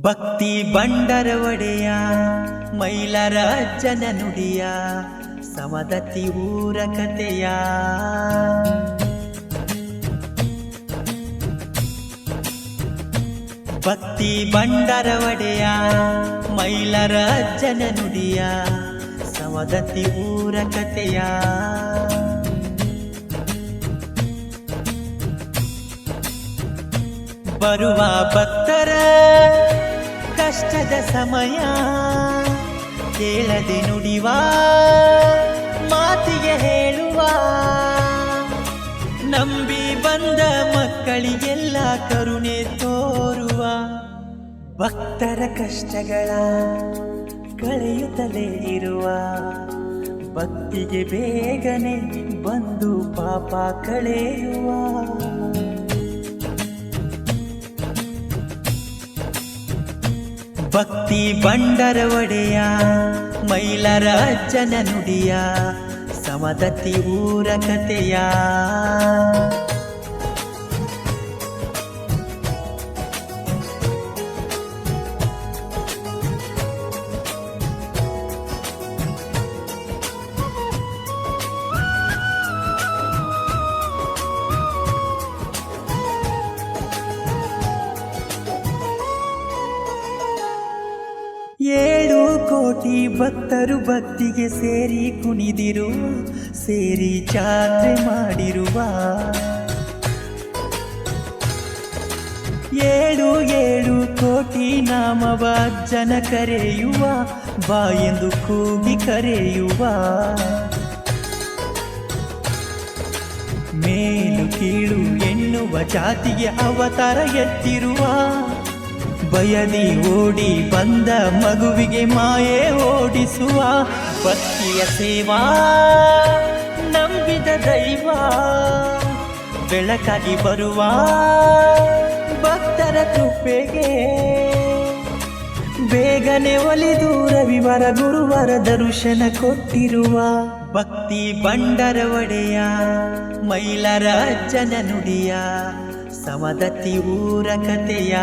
ಭಕ್ತಿ ಬಂಡರ ಒಡೆಯ ಮೈಲರ ಅಜ್ಜನ ನುಡಿಯ ಸಮದತಿ ಊರ ಕಥೆಯ. ಭಕ್ತಿ ಬಂಡರ ಒಡೆಯ ಮೈಲರ ಅಜ್ಜನ ನುಡಿಯ ಸಮದತಿ ಊರ ಕಥೆಯ. ಬರುವ ಭಕ್ತರ ಕಷ್ಟದ ಸಮಯ ಕೇಳದೆ ನುಡಿವ, ಮಾತಿಗೆ ಹೇಳುವ. ನಂಬಿ ಬಂದ ಮಕ್ಕಳಿಗೆಲ್ಲ ಕರುಣೆ ತೋರುವ ಭಕ್ತರ ಕಷ್ಟಗಳ ಕಳೆಯುತ್ತಲೇ ಇರುವ. ಭಕ್ತಿಗೆ ಬೇಗನೆ ಬಂದು ಪಾಪ ಕಳೆಯುವ. ಭಕ್ತಿ ಬಂಡರ ಒಡೆಯ ಮೈಲರ ನುಡಿಯ ಸಮದತಿ ಊರ ಕತೆಯ. ಕೋಟಿ ಭಕ್ತರು ಭಕ್ತಿಗೆ ಸೇರಿ ಕುಣಿದಿರು, ಸೇರಿ ಜಾತ್ರೆ ಮಾಡಿರುವ. ಏಳು ಏಳು ಕೋಟಿ ನಾಮವ ಜನ ಕರೆಯುವ ಬಾ ಎಂದು ಕೂಗಿ ಕರೆಯುವ. ಮೇಲು ಕೀಳು ಎನ್ನುವ ಜಾತಿಗೆ ಅವತಾರ ಎತ್ತಿರುವ. ಬಯದಿ ಓಡಿ ಬಂದ ಮಗುವಿಗೆ ಮಾಯೆ ಓಡಿಸುವ ಭಕ್ತಿಯ ಸೇವಾ, ನಂಬಿದ ದೈವ, ಬೆಳಕಾಗಿ ಬರುವ ಭಕ್ತರ ಕೃಪೆಗೆ. ಬೇಗನೆ ಒಲಿದು ರವಿವಾರ, ಗುರುವಾರ ದರ್ಶನ ಕೊಟ್ಟಿರುವ ಭಕ್ತಿ ಬಂಡರ ಒಡೆಯ ಮೈಲರ ಅಜ್ಜನ ನುಡಿಯ ಸಮದತ್ತಿ ತೀವ್ರ ಕತೆಯ?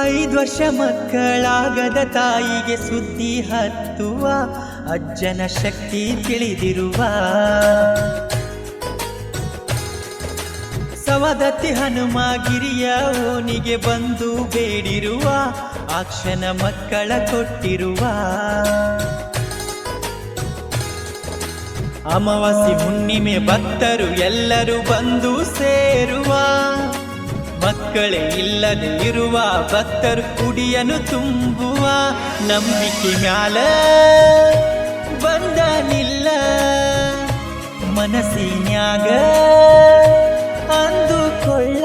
ಐದು ವರ್ಷ ಮಕ್ಕಳಾಗದ ತಾಯಿಗೆ ಸುದ್ದಿ ಹತ್ತುವ, ಅಜ್ಜನ ಶಕ್ತಿ ತಿಳಿದಿರುವ. ಸವದತ್ತಿ ಹನುಮ ಗಿರಿಯ ಓನಿಗೆ ಬಂದು ಬೇಡಿರುವ ಅಕ್ಷನ ಮಕ್ಕಳ ಕೊಟ್ಟಿರುವ. ಅಮಾವಾಸ್ಯೆ ಹುಣ್ಣಿಮೆ ಭಕ್ತರು ಎಲ್ಲರೂ ಬಂದು ಸೇರುವ. ಮಕ್ಕಳೇ ಇಲ್ಲದೆ ಇರುವ ಭಕ್ತರು ಕುಡಿಯನು ತುಂಬುವ ನಂಬಿಕೆ ಮ್ಯಾಲ ಬಂದನಿಲ್ಲ. ಮನಸ್ಸಿನ್ಯಾಗ ಅಂದುಕೊಳ್ಳ.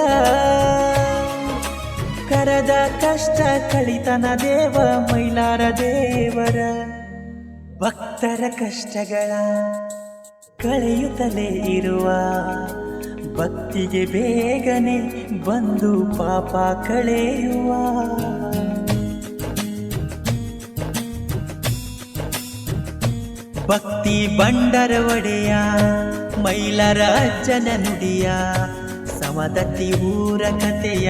ಕರದ ಕಷ್ಟ ಕಳಿತನ ದೇವ, ಮೈಲಾರ ದೇವರ ಭಕ್ತರ ಕಷ್ಟಗಳ ಕಳೆಯುತ್ತಲೇ ಇರುವ ಭಕ್ತಿಗೆ ಬೇಗನೆ ಬಂದು ಪಾಪ ಕಳೆಯುವ. ಭಕ್ತಿ ಬಂಡರ ಒಡೆಯ ಮೈಲರ ಜನ ನುಡಿಯ ಸಮದತ್ತಿ ಊರ ಕತೆಯ